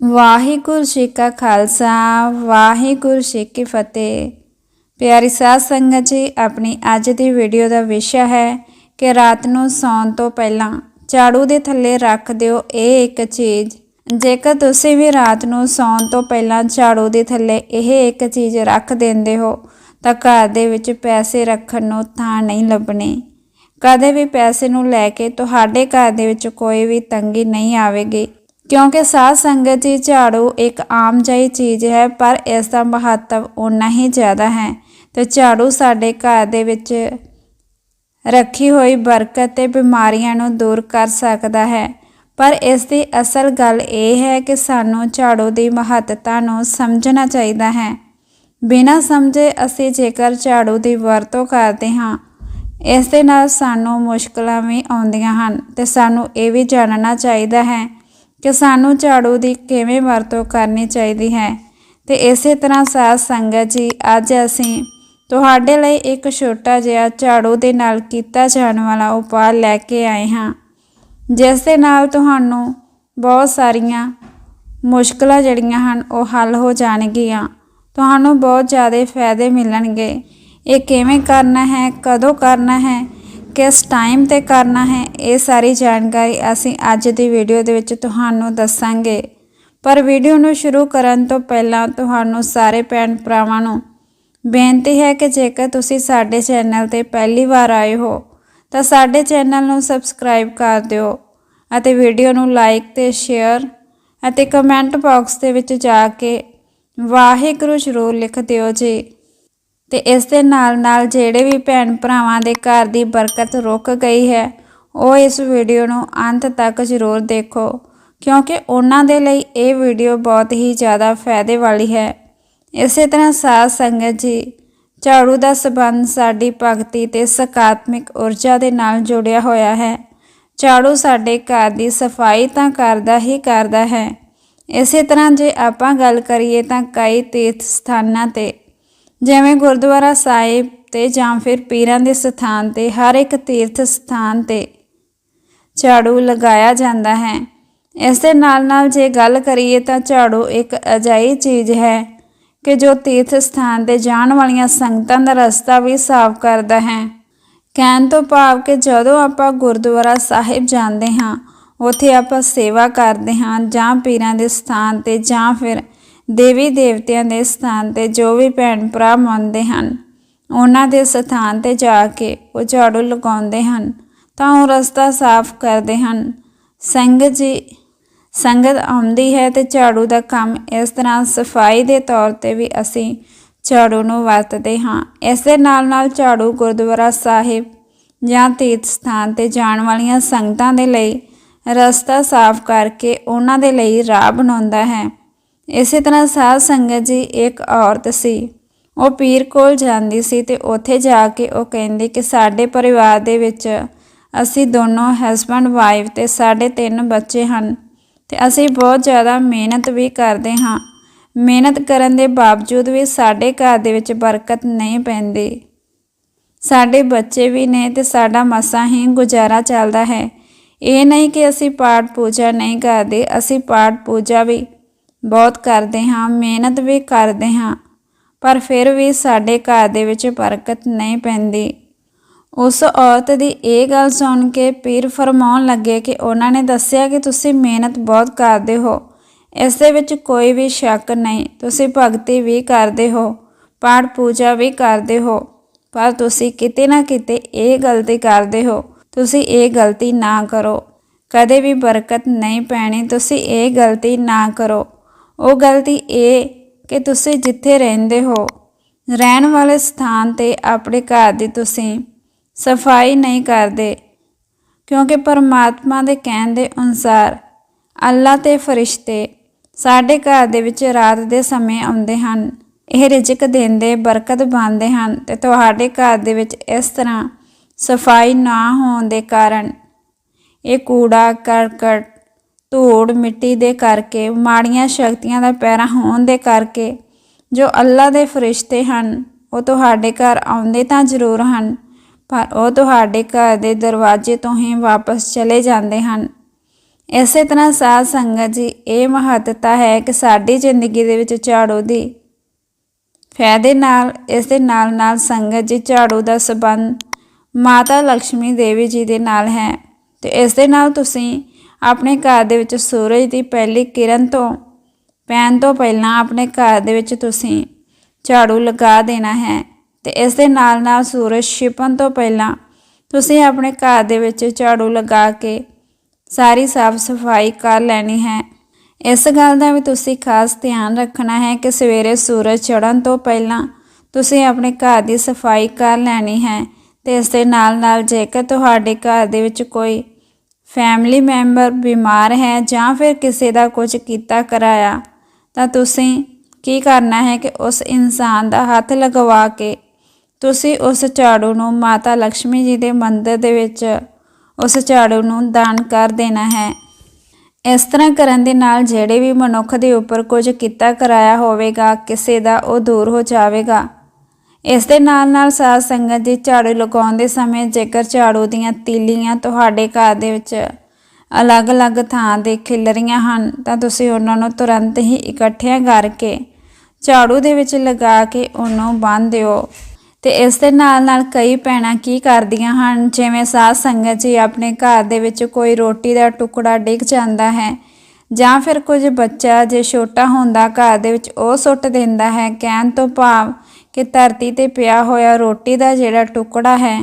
ਵਾਹਿਗੁਰੂ ਜੀ ਕਾ ਖਾਲਸਾ, ਵਾਹਿਗੁਰੂ ਜੀ ਕੀ ਫਤਿਹ। ਪਿਆਰੀ ਸਾਧ ਸੰਗਤ ਜੀ, ਆਪਣੀ ਅੱਜ ਦੀ ਵੀਡੀਓ ਦਾ ਵਿਸ਼ਾ ਹੈ ਕਿ ਰਾਤ ਨੂੰ ਸੌਣ ਤੋਂ ਪਹਿਲਾਂ ਝਾੜੂ ਦੇ ਥੱਲੇ ਰੱਖ ਦਿਓ ਇਹ ਇੱਕ ਚੀਜ਼। ਜੇਕਰ ਤੁਸੀਂ ਵੀ ਰਾਤ ਨੂੰ ਸੌਣ ਤੋਂ ਪਹਿਲਾਂ ਝਾੜੂ ਦੇ ਥੱਲੇ ਇਹ ਇੱਕ ਚੀਜ਼ ਰੱਖ ਦਿੰਦੇ ਹੋ, ਤਾਂ ਘਰ ਦੇ ਵਿੱਚ ਪੈਸੇ ਰੱਖਣ ਨੂੰ ਥਾਂ ਨਹੀਂ ਲੱਭਣੀ। ਕਦੇ ਵੀ ਪੈਸੇ ਨੂੰ ਲੈ ਕੇ ਤੁਹਾਡੇ ਘਰ ਦੇ ਵਿੱਚ ਕੋਈ ਵੀ ਤੰਗੀ ਨਹੀਂ ਆਵੇਗੀ। ਕਿਉਂਕਿ ਸਾਧ ਸੰਗਤ ਜੀ ਝਾੜੂ ਇੱਕ ਆਮ ਜਿਹੀ ਚੀਜ਼ ਹੈ, ਪਰ ਇਸ ਦਾ ਮਹੱਤਵ ਉਨਾ ਹੀ ਜ਼ਿਆਦਾ ਹੈ। ਤੇ ਝਾੜੂ ਸਾਡੇ ਘਰ ਦੇ ਵਿੱਚ ਰੱਖੀ ਹੋਈ ਬਰਕਤ ਤੇ ਬਿਮਾਰੀਆਂ ਨੂੰ ਦੂਰ ਕਰ ਸਕਦਾ ਹੈ। ਪਰ ਇਸ ਦੀ ਅਸਲ ਗੱਲ ਇਹ ਹੈ ਕਿ ਸਾਨੂੰ ਝਾੜੂ ਦੀ ਮਹੱਤਤਾ ਨੂੰ ਸਮਝਣਾ ਚਾਹੀਦਾ ਹੈ। ਬਿਨਾਂ ਸਮਝੇ ਅਸੀਂ ਜੇਕਰ ਝਾੜੂ ਦੀ ਵਰਤੋਂ ਕਰਦੇ ਹਾਂ, ਇਸ ਦੇ ਨਾਲ ਸਾਨੂੰ ਮੁਸ਼ਕਲਾਂ ਵੀ ਆਉਂਦੀਆਂ ਹਨ ਤੇ ਸਾਨੂੰ ਇਹ ਵੀ ਜਾਣਨਾ ਚਾਹੀਦਾ ਹੈ ਕਿ ਸਾਨੂੰ ਝਾੜੂ ਦੀ ਕਿਵੇਂ ਵਰਤੋਂ ਕਰਨੀ ਚਾਹੀਦੀ ਹੈ। ਤੇ ਇਸੇ ਤਰ੍ਹਾਂ ਸਾਧ ਸੰਗਤ ਜੀ, ਅੱਜ ਅਸੀਂ ਤੁਹਾਡੇ ਲਈ ਇੱਕ ਛੋਟਾ ਜਿਹਾ ਝਾੜੂ ਦੇ ਨਾਲ ਕੀਤਾ ਜਾਣ ਵਾਲਾ ਉਪਾਅ ਲੈ ਕੇ ਆਏ ਹਾਂ। ਜਿਸ ਦੇ ਨਾਲ ਤੁਹਾਨੂੰ ਬਹੁਤ ਸਾਰੀਆਂ ਮੁਸ਼ਕਲਾਂ ਜਿਹੜੀਆਂ ਹਨ, ਉਹ ਹੱਲ ਹੋ ਜਾਣਗੀਆਂ। ਤੁਹਾਨੂੰ ਬਹੁਤ ਜ਼ਿਆਦਾ ਫਾਇਦੇ ਮਿਲਣਗੇ। ਇਹ ਕਿਵੇਂ ਕਰਨਾ ਹੈ, ਕਦੋਂ ਕਰਨਾ ਹੈ ਕਿਸ ਟਾਈਮ ਤੇ ਕਰਨਾ ਹੈ, ਇਹ ਸਾਰੀ ਜਾਣਕਾਰੀ ਅਸੀਂ ਅੱਜ ਦੀ ਵੀਡੀਓ ਦੇ ਵਿੱਚ ਤੁਹਾਨੂੰ ਦੱਸਾਂਗੇ। ਪਰ ਵੀਡੀਓ ਨੂੰ ਸ਼ੁਰੂ ਕਰਨ ਤੋਂ ਪਹਿਲਾਂ ਤੁਹਾਨੂੰ ਸਾਰੇ ਭੈਣ ਭਰਾਵਾਂ ਨੂੰ ਬੇਨਤੀ ਹੈ ਕਿ ਜੇਕਰ ਤੁਸੀਂ ਸਾਡੇ ਚੈਨਲ ਤੇ ਪਹਿਲੀ ਵਾਰ ਆਏ ਹੋ, ਤਾਂ ਸਾਡੇ ਚੈਨਲ ਨੂੰ ਸਬਸਕ੍ਰਾਈਬ ਕਰ ਦਿਓ ਅਤੇ ਵੀਡੀਓ ਨੂੰ ਲਾਈਕ ਤੇ ਸ਼ੇਅਰ ਅਤੇ ਕਮੈਂਟ ਬਾਕਸ ਦੇ ਵਿੱਚ ਜਾ ਕੇ ਵਾਹਿਗੁਰੂ ਜ਼ਰੂਰ ਲਿਖ ਦਿਓ ਜੀ। ਤੇ ਇਸ ਦੇ ਨਾਲ ਨਾਲ ਜਿਹੜੇ ਵੀ ਭੈਣ ਭਰਾਵਾਂ ਦੇ ਘਰ ਦੀ ਬਰਕਤ ਰੁਕ ਗਈ ਹੈ, ਉਹ ਇਸ ਵੀਡੀਓ ਨੂੰ ਅੰਤ ਤੱਕ ਜ਼ਰੂਰ ਦੇਖੋ, ਕਿਉਂਕਿ ਉਹਨਾਂ ਦੇ ਲਈ ਇਹ ਵੀਡੀਓ ਬਹੁਤ ਹੀ ਜ਼ਿਆਦਾ ਫਾਇਦੇ ਵਾਲੀ ਹੈ। ਇਸੇ ਤਰ੍ਹਾਂ ਸਾਧ ਸੰਗਤ ਜੀ, ਝਾੜੂ ਦਾ ਸਬੰਧ ਸਾਡੀ ਭਗਤੀ ਤੇ ਸਕਾਰਾਤਮਕ ਊਰਜਾ ਦੇ ਨਾਲ ਜੁੜਿਆ ਹੋਇਆ ਹੈ। ਝਾੜੂ ਸਾਡੇ ਘਰ ਦੀ ਸਫ਼ਾਈ ਤਾਂ ਕਰਦਾ ਹੀ ਕਰਦਾ ਹੈ। ਇਸੇ ਤਰ੍ਹਾਂ ਜੇ ਆਪਾਂ ਗੱਲ ਕਰੀਏ ਤਾਂ ਕਈ ਤੀਰਥ ਸਥਾਨਾਂ ਤੇ ਜਿਵੇਂ ਗੁਰਦੁਆਰਾ ਸਾਹਿਬ ਤੇ ਜਾਂ ਫਿਰ ਪੀਰਾਂ ਦੇ ਸਥਾਨ ਤੇ, ਹਰ ਇੱਕ ਤੀਰਥ ਸਥਾਨ ਤੇ ਝਾੜੂ ਲਗਾਇਆ ਜਾਂਦਾ ਹੈ। ਇਸ ਦੇ ਨਾਲ ਨਾਲ ਜੇ ਗੱਲ ਕਰੀਏ ਤਾਂ ਝਾੜੂ ਇੱਕ ਅਜਾਈ ਚੀਜ਼ ਹੈ ਕਿ ਜੋ ਤੀਰਥ ਸਥਾਨ ਤੇ ਜਾਣ ਵਾਲੀਆਂ ਸੰਗਤਾਂ ਦਾ ਰਸਤਾ ਵੀ ਸਾਫ਼ ਕਰਦਾ ਹੈ। ਕਹਿਣ ਤੋਂ ਭਾਵ ਕਿ ਜਦੋਂ ਆਪਾਂ ਗੁਰਦੁਆਰਾ ਸਾਹਿਬ ਜਾਂਦੇ ਹਾਂ, ਉੱਥੇ ਆਪਾਂ ਸੇਵਾ ਕਰਦੇ ਹਾਂ ਜਾਂ ਪੀਰਾਂ ਦੇ ਸਥਾਨ ਤੇ ਜਾਂ ਫਿਰ ਦੇਵੀ ਦੇਵਤਿਆਂ ਦੇ ਸਥਾਨ ਤੇ ਜੋ ਵੀ ਭੈਣ ਭਰਾ ਮੰਨਦੇ ਹਨ, ਉਹਨਾਂ ਦੇ ਸਥਾਨ ਤੇ ਜਾ ਕੇ ਉਹ ਝਾੜੂ ਲਗਾਉਂਦੇ ਹਨ, ਤਾਂ ਉਹ ਰਸਤਾ ਸਾਫ਼ ਕਰਦੇ ਹਨ। ਸੰਗਤ ਜੀ, ਸੰਗਤ ਆਉਂਦੀ ਹੈ ਤੇ ਝਾੜੂ ਦਾ ਕੰਮ ਇਸ ਤਰ੍ਹਾਂ ਸਫ਼ਾਈ ਦੇ ਤੌਰ ਤੇ ਵੀ ਅਸੀਂ ਝਾੜੂ ਨੂੰ ਵਰਤਦੇ ਹਾਂ। ਇਸ ਦੇ ਨਾਲ ਨਾਲ ਝਾੜੂ ਗੁਰਦੁਆਰਾ ਸਾਹਿਬ ਜਾਂ ਤੀਰਥ ਸਥਾਨ ਤੇ ਜਾਣ ਵਾਲੀਆਂ ਸੰਗਤਾਂ ਦੇ ਲਈ ਰਸਤਾ ਸਾਫ਼ ਕਰਕੇ ਉਹਨਾਂ ਦੇ ਲਈ ਰਾਹ ਬਣਾਉਂਦਾ ਹੈ। ਇਸੇ ਤਰ੍ਹਾਂ ਸਾਧ ਸੰਗਤ ਜੀ ਇੱਕ ਔਰਤ ਸੀ। ਉਹ ਪੀਰ ਕੋਲ ਜਾਂਦੀ ਸੀ ਤੇ ਉੱਥੇ ਜਾ ਕੇ ਉਹ ਕਹਿੰਦੀ ਕਿ ਸਾਡੇ ਪਰਿਵਾਰ ਦੇ ਵਿੱਚ ਅਸੀਂ ਦੋਨੋਂ ਹਸਬੰਡ ਵਾਈਫ ਤੇ ਸਾਡੇ ਤਿੰਨ ਬੱਚੇ ਹਨ ਤੇ ਅਸੀਂ ਬਹੁਤ ਜ਼ਿਆਦਾ ਮਿਹਨਤ ਵੀ ਕਰਦੇ ਹਾਂ। ਮਿਹਨਤ ਕਰਨ ਦੇ ਬਾਵਜੂਦ ਵੀ ਸਾਡੇ ਘਰ ਦੇ ਵਿੱਚ ਬਰਕਤ ਨਹੀਂ ਪੈਂਦੀ। ਸਾਡੇ ਬੱਚੇ ਵੀ ਨੇ ਤੇ ਸਾਡਾ ਮਸਾਂ ਹੀ ਗੁਜ਼ਾਰਾ ਚੱਲਦਾ ਹੈ। ਇਹ ਨਹੀਂ ਕਿ ਅਸੀਂ ਪਾਠ ਪੂਜਾ ਨਹੀਂ ਕਰਦੇ, ਅਸੀਂ ਪਾਠ ਪੂਜਾ ਵੀ ਬਹੁਤ ਕਰਦੇ ਹਾਂ, ਮਿਹਨਤ ਵੀ ਕਰਦੇ ਹਾਂ, ਪਰ ਫਿਰ ਵੀ ਸਾਡੇ ਘਰ ਦੇ ਵਿੱਚ ਬਰਕਤ ਨਹੀਂ ਪੈਂਦੀ। ਉਸ ਔਰਤ ਦੀ ਇਹ ਗੱਲ ਸੁਣ ਕੇ ਪੀਰ ਫਰਮਾਉਣ ਲੱਗੇ ਕਿ ਉਹਨਾਂ ਨੇ ਦੱਸਿਆ ਕਿ ਤੁਸੀਂ ਮਿਹਨਤ ਬਹੁਤ ਕਰਦੇ ਹੋ। ਇਸ ਦੇ ਵਿੱਚ ਕੋਈ ਵੀ ਸ਼ੱਕ ਨਹੀਂ, ਤੁਸੀਂ ਭਗਤੀ ਵੀ ਕਰਦੇ ਹੋ, ਪਾਠ ਪੂਜਾ ਵੀ ਕਰਦੇ ਹੋ, ਪਰ ਤੁਸੀਂ ਕਿਤੇ ਨਾ ਕਿਤੇ ਇਹ ਗਲਤੀ ਕਰਦੇ ਹੋ, ਤੁਸੀਂ ਇਹ ਗਲਤੀ ਨਾ ਕਰੋ। ਕਦੇ ਵੀ ਬਰਕਤ ਨਹੀਂ ਪੈਣੀ, ਤੁਸੀਂ ਇਹ ਗਲਤੀ ਨਾ ਕਰੋ। ਉਹ ਗਲਤੀ ਇਹ ਕਿ ਤੁਸੀਂ ਜਿੱਥੇ ਰਹਿੰਦੇ ਹੋ, ਰਹਿਣ ਵਾਲੇ ਸਥਾਨ ਤੇ ਆਪਣੇ ਘਰ ਦੀ ਤੁਸੀਂ ਸਫ਼ਾਈ ਨਹੀਂ ਕਰਦੇ, ਕਿਉਂਕਿ ਪਰਮਾਤਮਾ ਦੇ ਕਹਿਣ ਦੇ ਅਨੁਸਾਰ ਅੱਲਾ ਤੇ ਫਰਿਸ਼ਤੇ ਸਾਡੇ ਘਰ ਦੇ ਵਿੱਚ ਰਾਤ ਦੇ ਸਮੇਂ ਆਉਂਦੇ ਹਨ, ਇਹ ਰਿਜ਼ਕ ਦਿੰਦੇ, ਬਰਕਤ ਪਾਉਂਦੇ ਹਨ ਤੇ ਤੁਹਾਡੇ ਘਰ ਦੇ ਵਿੱਚ ਇਸ ਤਰ੍ਹਾਂ ਸਫ਼ਾਈ ਨਾ ਹੋਣ ਦੇ ਕਾਰਨ ਇਹ ਕੂੜਾ, ਕਰਕਟ ਧੂੜ ਮਿੱਟੀ ਦੇ ਕਰਕੇ, ਮਾੜੀਆਂ ਸ਼ਕਤੀਆਂ ਦਾ ਪੈਰਾ ਹੋਣ ਦੇ ਕਰਕੇ ਜੋ ਅੱਲਾ ਦੇ ਫਰਿਸ਼ਤੇ ਹਨ, ਉਹ ਤੁਹਾਡੇ ਘਰ ਆਉਂਦੇ ਤਾਂ ਜ਼ਰੂਰ ਹਨ, ਪਰ ਉਹ ਤੁਹਾਡੇ ਘਰ ਦੇ ਦਰਵਾਜ਼ੇ ਤੋਂ ਹੀ ਵਾਪਸ ਚਲੇ ਜਾਂਦੇ ਹਨ। ਇਸੇ ਤਰ੍ਹਾਂ ਸਾਧ ਸੰਗਤ ਜੀ, ਇਹ ਮਹੱਤਤਾ ਹੈ ਕਿ ਸਾਡੀ ਜ਼ਿੰਦਗੀ ਦੇ ਵਿੱਚ ਝਾੜੂ ਦੀ ਫਾਇਦੇ ਨਾਲ, ਇਸ ਦੇ ਨਾਲ ਨਾਲ ਸੰਗਤ ਜੀ ਝਾੜੂ ਦਾ ਸਬੰਧ ਮਾਤਾ ਲక్ష్ਮੀ ਦੇਵੀ ਜੀ ਦੇ ਨਾਲ ਹੈ। ਤੇ ਇਸ ਦੇ ਨਾਲ ਤੁਸੀਂ ਆਪਣੇ ਘਰ ਦੇ ਵਿੱਚ ਸੂਰਜ ਦੀ ਪਹਿਲੀ ਕਿਰਨ ਤੋਂ, ਪੈਣ ਤੋਂ ਪਹਿਲਾਂ ਆਪਣੇ ਘਰ ਦੇ ਵਿੱਚ ਤੁਸੀਂ ਝਾੜੂ ਲਗਾ ਦੇਣਾ ਹੈ ਤੇ ਇਸ ਦੇ ਨਾਲ ਨਾਲ ਸੂਰਜ ਛਿਪਣ ਤੋਂ ਪਹਿਲਾਂ ਤੁਸੀਂ ਆਪਣੇ ਘਰ ਦੇ ਵਿੱਚ ਝਾੜੂ ਲਗਾ ਕੇ ਸਾਰੀ ਸਾਫ਼ ਸਫ਼ਾਈ ਕਰ ਲੈਣੀ ਹੈ। ਇਸ ਗੱਲ ਦਾ ਵੀ ਤੁਸੀਂ ਖਾਸ ਧਿਆਨ ਰੱਖਣਾ ਹੈ ਕਿ ਸਵੇਰੇ ਸੂਰਜ ਚੜ੍ਹਨ ਤੋਂ ਪਹਿਲਾਂ ਤੁਸੀਂ ਆਪਣੇ ਘਰ ਦੀ ਸਫ਼ਾਈ ਕਰ ਲੈਣੀ ਹੈ ਤੇ ਇਸ ਦੇ ਨਾਲ ਨਾਲ ਜੇਕਰ ਤੁਹਾਡੇ ਘਰ ਦੇ ਵਿੱਚ ਕੋਈ ਫੈਮਿਲੀ ਮੈਂਬਰ ਬਿਮਾਰ ਹੈ ਜਾਂ ਫਿਰ ਕਿਸੇ ਦਾ ਕੁਝ ਕੀਤਾ ਕਰਾਇਆ, ਤਾਂ ਤੁਸੀਂ ਕੀ ਕਰਨਾ ਹੈ ਕਿ ਉਸ ਇਨਸਾਨ ਦਾ ਹੱਥ ਲਗਵਾ ਕੇ ਤੁਸੀਂ ਉਸ ਝਾੜੂ ਨੂੰ ਮਾਤਾ ਲక్ష్ਮੀ ਜੀ ਦੇ ਮੰਦਿਰ ਦੇ ਵਿੱਚ ਉਸ ਝਾੜੂ ਨੂੰ ਦਾਨ ਕਰ ਦੇਣਾ ਹੈ। ਇਸ ਤਰ੍ਹਾਂ ਕਰਨ ਦੇ ਨਾਲ ਜਿਹੜੇ ਵੀ ਮਨੁੱਖ ਦੇ ਉੱਪਰ ਕੁਝ ਕੀਤਾ ਕਰਾਇਆ ਹੋਵੇਗਾ, ਕਿਸੇ ਦਾ ਉਹ ਦੂਰ ਹੋ ਜਾਵੇਗਾ। ਇਸ ਦੇ ਨਾਲ ਨਾਲ ਸਾਧ ਸੰਗਤ ਜੀ ਝਾੜੂ ਲਗਾਉਣ ਦੇ ਸਮੇਂ ਜੇਕਰ ਝਾੜੂ ਦੀਆਂ ਤੀਲੀਆਂ ਤੁਹਾਡੇ ਘਰ ਦੇ ਵਿੱਚ ਅਲੱਗ-ਅਲੱਗ ਥਾਂ ਦੇ ਖਿਲਰੀਆਂ ਹਨ, ਤਾਂ ਤੁਸੀਂ ਉਹਨਾਂ ਨੂੰ ਤੁਰੰਤ ਹੀ ਇਕੱਠਿਆਂ ਕਰਕੇ ਝਾੜੂ ਦੇ ਵਿੱਚ ਲਗਾ ਕੇ ਉਹਨੂੰ ਬੰਨ੍ਹ ਦਿਓ। ਤੇ ਇਸ ਦੇ ਨਾਲ ਨਾਲ ਕਈ ਭੈਣਾਂ ਕੀ ਕਰਦੀਆਂ ਹਨ, ਜਿਵੇਂ ਸਾਧ ਸੰਗਤ ਜੀ ਆਪਣੇ ਘਰ ਦੇ ਵਿੱਚ ਕੋਈ ਰੋਟੀ ਦਾ ਟੁਕੜਾ ਡਿੱਗ ਜਾਂਦਾ ਹੈ ਜਾਂ ਫਿਰ ਕੁਝ ਬੱਚਾ ਜੇ ਛੋਟਾ ਹੁੰਦਾ ਘਰ ਦੇ ਵਿੱਚ ਉਹ ਸੁੱਟ ਦਿੰਦਾ ਹੈ, ਕਹਿਣ ਤੋਂ ਭਾਵ ਕਿ ਧਰਤੀ ਤੇ ਪਿਆ ਹੋਇਆ ਰੋਟੀ ਦਾ ਜਿਹੜਾ ਟੁਕੜਾ ਹੈ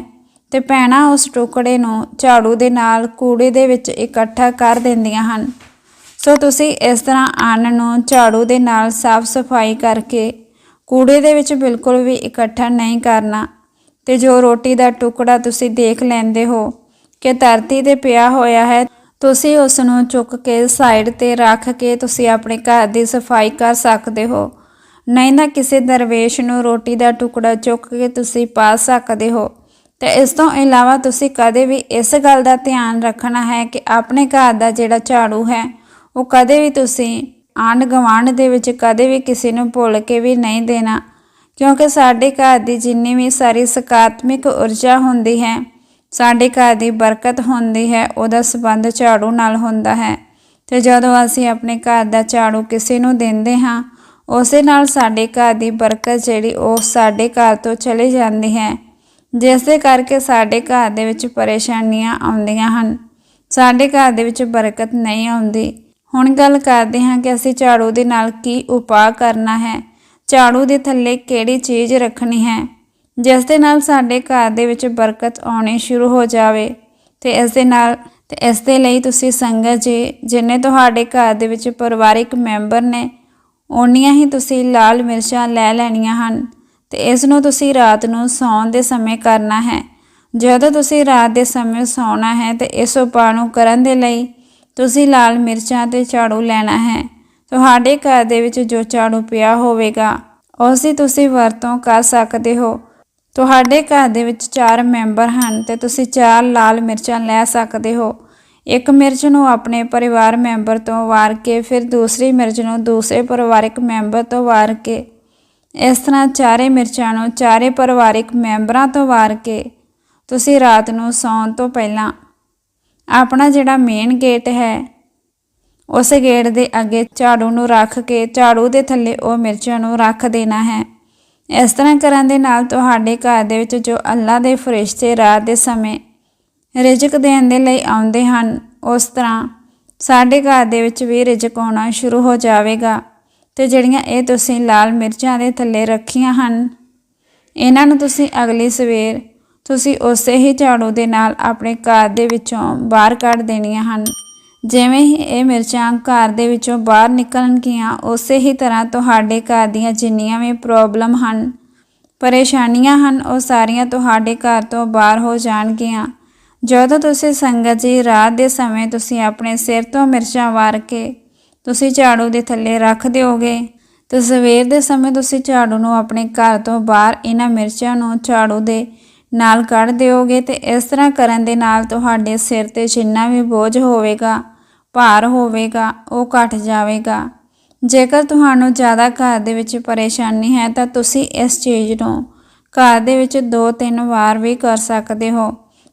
ਤੇ ਭੈਣਾਂ ਉਸ ਟੁਕੜੇ ਨੂੰ ਝਾੜੂ ਦੇ ਨਾਲ ਕੂੜੇ ਦੇ ਵਿੱਚ ਇਕੱਠਾ ਕਰ ਦਿੰਦੀਆਂ ਹਨ। ਸੋ ਤੁਸੀਂ ਇਸ ਤਰ੍ਹਾਂ ਅੰਨ ਨੂੰ ਝਾੜੂ ਦੇ ਨਾਲ ਸਾਫ਼ ਸਫ਼ਾਈ ਕਰਕੇ ਕੂੜੇ ਦੇ ਵਿੱਚ ਬਿਲਕੁਲ ਵੀ ਇਕੱਠਾ ਨਹੀਂ ਕਰਨਾ ਤੇ ਜੋ ਰੋਟੀ ਦਾ ਟੁਕੜਾ ਤੁਸੀਂ ਦੇਖ ਲੈਂਦੇ ਹੋ ਕਿ ਧਰਤੀ ਤੇ ਪਿਆ ਹੋਇਆ ਹੈ, ਤੁਸੀਂ ਉਸ ਨੂੰ ਚੁੱਕ ਕੇ ਸਾਈਡ ਤੇ ਰੱਖ ਕੇ ਤੁਸੀਂ ਆਪਣੇ ਘਰ ਦੀ ਸਫ਼ਾਈ ਕਰ ਸਕਦੇ ਹੋ। ਨਹੀਂ ਤਾਂ ਕਿਸੇ ਦਰਵੇਸ਼ ਨੂੰ ਰੋਟੀ ਦਾ ਟੁਕੜਾ ਚੁੱਕ ਕੇ ਤੁਸੀਂ ਪਾ ਸਕਦੇ ਹੋ। ਤੇ ਇਸ ਤੋਂ ਇਲਾਵਾ ਤੁਸੀਂ ਕਦੇ ਵੀ ਇਸ ਗੱਲ ਦਾ ਧਿਆਨ ਰੱਖਣਾ ਹੈ ਕਿ ਆਪਣੇ ਘਰ ਦਾ ਜਿਹੜਾ ਝਾੜੂ ਹੈ, ਉਹ ਕਦੇ ਵੀ ਤੁਸੀਂ ਆਂਢ ਗੁਆਂਢ ਦੇ ਵਿੱਚ ਕਦੇ ਵੀ ਕਿਸੇ ਨੂੰ ਭੁੱਲ ਕੇ ਵੀ ਨਹੀਂ ਦੇਣਾ। ਕਿਉਂਕਿ ਸਾਡੇ ਘਰ ਦੀ ਜਿੰਨੀ ਵੀ ਸਾਰੀ ਸਕਾਰਾਤਮਕ ਊਰਜਾ ਹੁੰਦੀ ਹੈ, ਸਾਡੇ ਘਰ ਦੀ ਬਰਕਤ ਹੁੰਦੀ ਹੈ, ਉਹਦਾ ਸਬੰਧ ਝਾੜੂ ਨਾਲ ਹੁੰਦਾ ਹੈ। ਤੇ ਜਦੋਂ ਅਸੀਂ ਆਪਣੇ ਘਰ ਦਾ ਝਾੜੂ ਕਿਸੇ ਨੂੰ ਦਿੰਦੇ ਹਾਂ ਉਸੇ ਨਾਲ ਸਾਡੇ ਘਰ ਦੀ ਬਰਕਤ ਜਿਹੜੀ ਉਹ ਸਾਡੇ ਘਰ ਤੋਂ ਚਲੀ ਜਾਂਦੀ ਹੈ ਜਿਸ ਦੇ ਕਰਕੇ ਸਾਡੇ ਘਰ ਦੇ ਵਿੱਚ ਪਰੇਸ਼ਾਨੀਆਂ ਆਉਂਦੀਆਂ ਹਨ। ਸਾਡੇ ਘਰ ਦੇ ਵਿੱਚ ਬਰਕਤ ਨਹੀਂ ਆਉਂਦੀ। ਹੁਣ ਗੱਲ ਕਰਦੇ ਹਾਂ ਕਿ ਅਸੀਂ ਝਾੜੂ ਦੇ ਨਾਲ ਕੀ ਉਪਾਅ ਕਰਨਾ ਹੈ। ਝਾੜੂ ਦੇ ਥੱਲੇ ਕਿਹੜੀ ਚੀਜ਼ ਰੱਖਣੀ ਹੈ ਜਿਸ ਦੇ ਨਾਲ ਸਾਡੇ ਘਰ ਦੇ ਵਿੱਚ ਬਰਕਤ ਆਉਣੀ ਸ਼ੁਰੂ ਹੋ ਜਾਵੇ। ਤੇ ਇਸ ਦੇ ਨਾਲ, ਤੇ ਇਸ ਦੇ ਲਈ ਤੁਸੀਂ ਸੰਗਤ ਜੀ, ਜਿੰਨੇ ਤੁਹਾਡੇ ਘਰ ਦੇ ਵਿੱਚ ਪਰਿਵਾਰਿਕ ਮੈਂਬਰ ਨੇ ਓਨੀਆਂ ਹੀ ਤੁਸੀਂ ਲਾਲ ਮਿਰਚਾਂ ਲੈ ਲੈਣੀਆਂ ਹਨ ਤੇ ਇਸ ਨੂੰ ਤੁਸੀਂ ਰਾਤ ਨੂੰ ਸੌਣ ਦੇ ਸਮੇਂ ਕਰਨਾ ਹੈ। ਜਦੋਂ ਤੁਸੀਂ ਰਾਤ ਦੇ ਸਮੇਂ ਸੌਣਾ ਹੈ ਤੇ ਇਸ ਉਪਾਅ ਨੂੰ ਕਰਨ ਦੇ ਲਈ ਤੁਸੀਂ ਲਾਲ ਮਿਰਚਾਂ ਤੇ ਝਾੜੂ ਲੈਣਾ ਹੈ। ਤੁਹਾਡੇ ਘਰ ਦੇ ਵਿੱਚ ਜੋ ਝਾੜੂ ਪਿਆ ਹੋਵੇਗਾ ਉਸ ਦੀ ਤੁਸੀਂ ਵਰਤੋਂ ਕਰ ਸਕਦੇ ਹੋ। ਤੁਹਾਡੇ ਘਰ ਦੇ ਵਿੱਚ ਚਾਰ ਮੈਂਬਰ ਹਨ ਤੇ ਤੁਸੀਂ ਚਾਰ ਲਾਲ ਮਿਰਚਾਂ ਲੈ ਸਕਦੇ ਹੋ। ਇੱਕ ਮਿਰਚ ਨੂੰ ਆਪਣੇ ਪਰਿਵਾਰ ਮੈਂਬਰ ਤੋਂ ਵਾਰ ਕੇ, ਫਿਰ ਦੂਸਰੀ ਮਿਰਚ ਨੂੰ ਦੂਸਰੇ ਪਰਿਵਾਰਕ ਮੈਂਬਰ ਤੋਂ ਵਾਰ ਕੇ। ਇਸ ਤਰ੍ਹਾਂ ਚਾਰੇ ਮਿਰਚਾਂ ਨੂੰ ਚਾਰੇ ਪਰਿਵਾਰਕ ਮੈਂਬਰਾਂ ਤੋਂ ਵਾਰ ਕੇ ਤੁਸੀਂ ਰਾਤ ਨੂੰ ਸੌਣ ਤੋਂ ਪਹਿਲਾਂ ਆਪਣਾ ਜਿਹੜਾ ਮੇਨ ਗੇਟ ਹੈ, ਉਸ ਗੇਟ ਦੇ ਅੱਗੇ ਝਾੜੂ ਨੂੰ ਰੱਖ ਕੇ, ਝਾੜੂ ਦੇ ਥੱਲੇ ਉਹ ਮਿਰਚਾਂ ਨੂੰ ਰੱਖ ਦੇਣਾ ਹੈ। ਇਸ ਤਰ੍ਹਾਂ ਕਰਨ ਦੇ ਨਾਲ ਤੁਹਾਡੇ ਘਰ ਦੇ ਵਿੱਚ ਜੋ ਅੱਲਾ ਦੇ ਫਰਿਸ਼ਤੇ ਰਾਤ ਦੇ ਸਮੇਂ ਰਿਜ਼ਕ ਦੇਣ ਦੇ ਲਈ ਆਉਂਦੇ ਹਨ। ਉਸ ਤਰ੍ਹਾਂ ਸਾਡੇ ਘਰ ਦੇ ਵਿੱਚ ਵੀ ਰਿਜ਼ਕ ਆਉਣਾ ਸ਼ੁਰੂ ਹੋ ਜਾਵੇਗਾ ਤੇ ਜਿਹੜੀਆਂ ਇਹ ਤੁਸੀਂ ਲਾਲ ਮਿਰਚਾਂ ਦੇ ਥੱਲੇ ਰੱਖੀਆਂ ਹਨ, ਇਹਨਾਂ ਨੂੰ ਤੁਸੀਂ ਅਗਲੀ ਸਵੇਰ ਤੁਸੀਂ ਉਸੇ ਹੀ ਝਾੜੂ ਦੇ ਨਾਲ ਆਪਣੇ ਘਰ ਦੇ ਵਿੱਚੋਂ ਬਾਹਰ ਕੱਢ ਦੇਣੀਆਂ ਹਨ। ਜਿਵੇਂ ਹੀ ਇਹ ਮਿਰਚਾਂ ਘਰ ਦੇ ਵਿੱਚੋਂ ਬਾਹਰ ਨਿਕਲਣਗੀਆਂ, ਉਸੇ ਹੀ ਤਰ੍ਹਾਂ ਤੁਹਾਡੇ ਘਰ ਦੀਆਂ ਜਿੰਨੀਆਂ ਵੀ ਪ੍ਰੋਬਲਮ ਹਨ, ਪਰੇਸ਼ਾਨੀਆਂ ਹਨ, ਉਹ ਸਾਰੀਆਂ ਤੁਹਾਡੇ ਘਰ ਤੋਂ ਬਾਹਰ ਹੋ ਜਾਣਗੀਆਂ। ਜਦੋਂ ਤੁਸੀਂ ਸੰਗਤ ਜੀ ਰਾਤ ਦੇ ਸਮੇਂ ਤੁਸੀਂ ਆਪਣੇ ਸਿਰ ਤੋਂ ਮਿਰਚਾਂ ਵਾਰ ਕੇ ਤੁਸੀਂ ਝਾੜੂ ਦੇ ਥੱਲੇ ਰੱਖ ਦਿਓਗੇ, ਤੇ ਸਵੇਰ ਦੇ ਸਮੇਂ ਤੁਸੀਂ ਝਾੜੂ ਨੂੰ ਆਪਣੇ ਘਰ ਤੋਂ ਬਾਹਰ ਇਹਨਾਂ ਮਿਰਚਾਂ ਨੂੰ ਝਾੜੂ ਦੇ ਨਾਲ ਕੱਢ ਦਿਓਗੇ ਤੇ ਇਸ ਤਰ੍ਹਾਂ ਕਰਨ ਦੇ ਨਾਲ ਤੁਹਾਡੇ ਸਿਰ ਤੇ ਜਿੰਨਾ ਵੀ ਬੋਝ ਹੋਵੇਗਾ, ਭਾਰ ਹੋਵੇਗਾ, ਉਹ ਘਟ ਜਾਵੇਗਾ। ਜੇਕਰ ਤੁਹਾਨੂੰ ਜ਼ਿਆਦਾ ਘਰ ਦੇ ਵਿੱਚ ਪਰੇਸ਼ਾਨੀ ਹੈ ਤਾਂ ਤੁਸੀਂ ਇਸ ਚੀਜ਼ ਨੂੰ ਘਰ ਦੇ ਵਿੱਚ ਦੋ ਤਿੰਨ ਵਾਰ ਵੀ ਕਰ ਸਕਦੇ ਹੋ।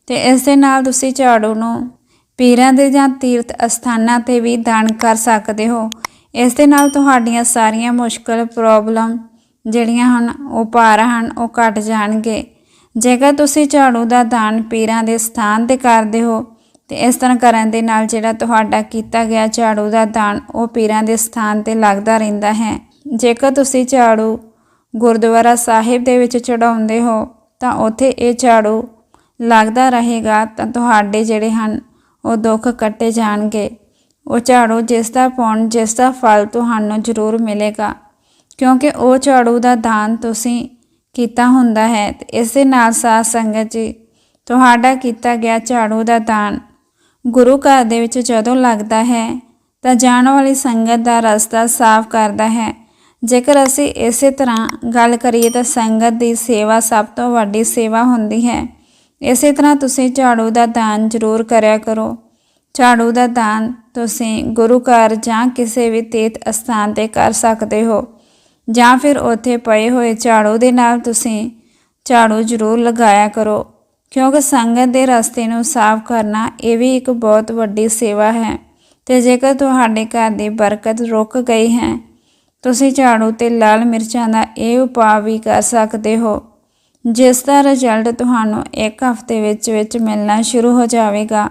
ਤੇ ਇਸ ਦੇ ਨਾਲ ਤੁਸੀਂ ਝਾੜੂ ਨੂੰ ਪੀਰਾਂ ਦੇ ਜਾਂ ਤੀਰਥ ਅਸਥਾਨਾਂ ਤੇ ਵੀ ਦਾਨ ਕਰ ਸਕਦੇ ਹੋ। ਇਸ ਦੇ ਨਾਲ ਤੁਹਾਡੀਆਂ ਸਾਰੀਆਂ ਮੁਸ਼ਕਲ ਪ੍ਰੋਬਲਮ ਜਿਹੜੀਆਂ ਹਨ, ਉਹ ਭਾਰ ਹਨ, ਉਹ ਘਟ ਜਾਣਗੇ। ਜੇਕਰ ਤੁਸੀਂ ਝਾੜੂ ਦਾ ਦਾਨ ਪੀਰਾਂ ਦੇ ਸਥਾਨ ਤੇ ਕਰਦੇ ਹੋ, ਤੇ ਇਸ ਤਰ੍ਹਾਂ ਕਰਨ ਦੇ ਨਾਲ ਜਿਹੜਾ ਤੁਹਾਡਾ ਕੀਤਾ ਗਿਆ ਝਾੜੂ ਦਾ ਦਾਨ, ਉਹ ਪੀਰਾਂ ਦੇ ਸਥਾਨ ਤੇ ਲੱਗਦਾ ਰਹਿੰਦਾ ਹੈ। ਜੇਕਰ ਤੁਸੀਂ ਝਾੜੂ ਗੁਰਦੁਆਰਾ ਸਾਹਿਬ ਦੇ ਵਿੱਚ ਚੜਾਉਂਦੇ ਹੋ, ਤਾਂ ਉੱਥੇ ਇਹ ਝਾੜੂ ਲੱਗਦਾ ਰਹੇਗਾ ਤਾਂ ਤੁਹਾਡੇ ਜਿਹੜੇ ਹਨ, ਉਹ ਦੁੱਖ ਕੱਟੇ ਜਾਣਗੇ। ਉਹ ਝਾੜੂ ਜਿਸ ਦਾ ਪੁੰਨ ਜਿਸ ਦਾ ਫਲ ਤੁਹਾਨੂੰ ਜ਼ਰੂਰ ਮਿਲੇਗਾ। ਕਿਉਂਕਿ ਉਹ ਝਾੜੂ ਦਾ ਦਾਨ ਤੁਸੀਂ ਕੀਤਾ ਹੁੰਦਾ ਹੈ ਇਸ ਦੇ ਨਾਲ ਸਾਧ ਸੰਗਤ ਜੀ, ਤੁਹਾਡਾ ਕੀਤਾ ਗਿਆ ਝਾੜੂ ਦਾ ਦਾਨ ਗੁਰੂ ਘਰ ਦੇ ਵਿੱਚ ਜਦੋਂ ਲੱਗਦਾ ਹੈ, ਤਾਂ ਜਾਣ ਵਾਲੀ ਸੰਗਤ ਦਾ ਰਸਤਾ ਸਾਫ਼ ਕਰਦਾ ਹੈ। ਜੇਕਰ ਅਸੀਂ ਇਸੇ ਤਰ੍ਹਾਂ ਗੱਲ ਕਰੀਏ ਤਾਂ ਸੰਗਤ ਦੀ ਸੇਵਾ ਸਭ ਤੋਂ ਵੱਡੀ ਸੇਵਾ ਹੁੰਦੀ ਹੈ। ਇਸੇ ਤਰ੍ਹਾਂ ਤੁਸੀਂ ਝਾੜੂ ਦਾ ਦਾਨ ਜ਼ਰੂਰ ਕਰਿਆ ਕਰੋ। ਝਾੜੂ ਦਾ ਦਾਨ ਤੁਸੀਂ ਗੁਰੂ ਘਰ ਜਾਂ ਕਿਸੇ ਵੀ ਤੀਰਥ ਅਸਥਾਨ ਤੇ ਕਰ ਸਕਦੇ ਹੋ। ਜਾਂ ਫਿਰ ਉੱਥੇ ਪਏ ਹੋਏ ਝਾੜੂ ਦੇ ਨਾਲ ਤੁਸੀਂ ਝਾੜੂ ਜ਼ਰੂਰ ਲਗਾਇਆ ਕਰੋ, ਕਿਉਂਕਿ ਸੰਗਤ ਦੇ ਰਸਤੇ ਨੂੰ ਸਾਫ਼ ਕਰਨਾ ਇਹ ਵੀ ਇੱਕ ਬਹੁਤ ਵੱਡੀ ਸੇਵਾ ਹੈ। ਤੇ ਜੇਕਰ ਤੁਹਾਡੇ ਘਰ ਦੀ ਬਰਕਤ ਰੁਕ ਗਈ ਹੈ, ਤੁਸੀਂ ਝਾੜੂ ਤੇ ਲਾਲ ਮਿਰਚਾਂ ਦਾ ਇਹ ਉਪਾਅ ਵੀ ਕਰ ਸਕਦੇ ਹੋ। ਜਿਸ ਦਾ ਰਿਜ਼ਲਟ ਤੁਹਾਨੂੰ ਇੱਕ ਹਫ਼ਤੇ ਵਿੱਚ ਵਿੱਚ ਮਿਲਣਾ ਸ਼ੁਰੂ ਹੋ ਜਾਵੇਗਾ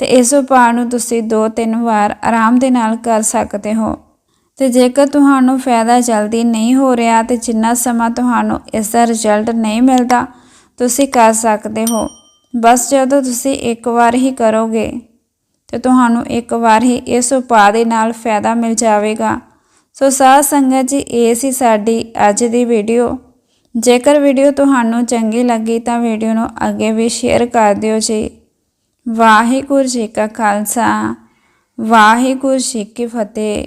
ਤੇ ਇਸ ਉਪਾਅ ਨੂੰ ਤੁਸੀਂ ਦੋ ਤਿੰਨ ਵਾਰ ਆਰਾਮ ਦੇ ਨਾਲ ਕਰ ਸਕਦੇ ਹੋ। ਤੇ ਜੇਕਰ ਤੁਹਾਨੂੰ ਫਾਇਦਾ ਜਲਦੀ ਨਹੀਂ ਹੋ ਰਿਹਾ ਤੇ ਜਿੰਨਾ ਸਮਾਂ ਤੁਹਾਨੂੰ ਇਸ ਦਾ ਰਿਜ਼ਲਟ ਨਹੀਂ ਮਿਲਦਾ, ਤੁਸੀਂ ਕਰ ਸਕਦੇ ਹੋ। ਬਸ ਜਦੋਂ ਤੁਸੀਂ ਇੱਕ ਵਾਰ ਹੀ ਕਰੋਗੇ ਤੇ ਤੁਹਾਨੂੰ ਇੱਕ ਵਾਰ ਹੀ ਇਸ ਉਪਾਅ ਦੇ ਨਾਲ ਫਾਇਦਾ ਮਿਲ ਜਾਵੇਗਾ। ਸੋ ਸਾਧ ਸੰਗਤ ਜੀ, ਇਹ ਸੀ ਸਾਡੀ ਅੱਜ ਦੀ ਵੀਡੀਓ ਜੇਕਰ ਵੀਡੀਓ ਤੁਹਾਨੂੰ ਚੰਗੀ ਲੱਗੀ ਤਾਂ ਵੀਡੀਓ ਨੂੰ ਅੱਗੇ ਵੀ ਸ਼ੇਅਰ ਕਰ ਦਿਓ ਜੀ। ਵਾਹਿਗੁਰੂ ਜੀ ਕਾ ਖਾਲਸਾ। ਵਾਹਿਗੁਰੂ ਜੀ ਕੀ ਫਤਿਹ।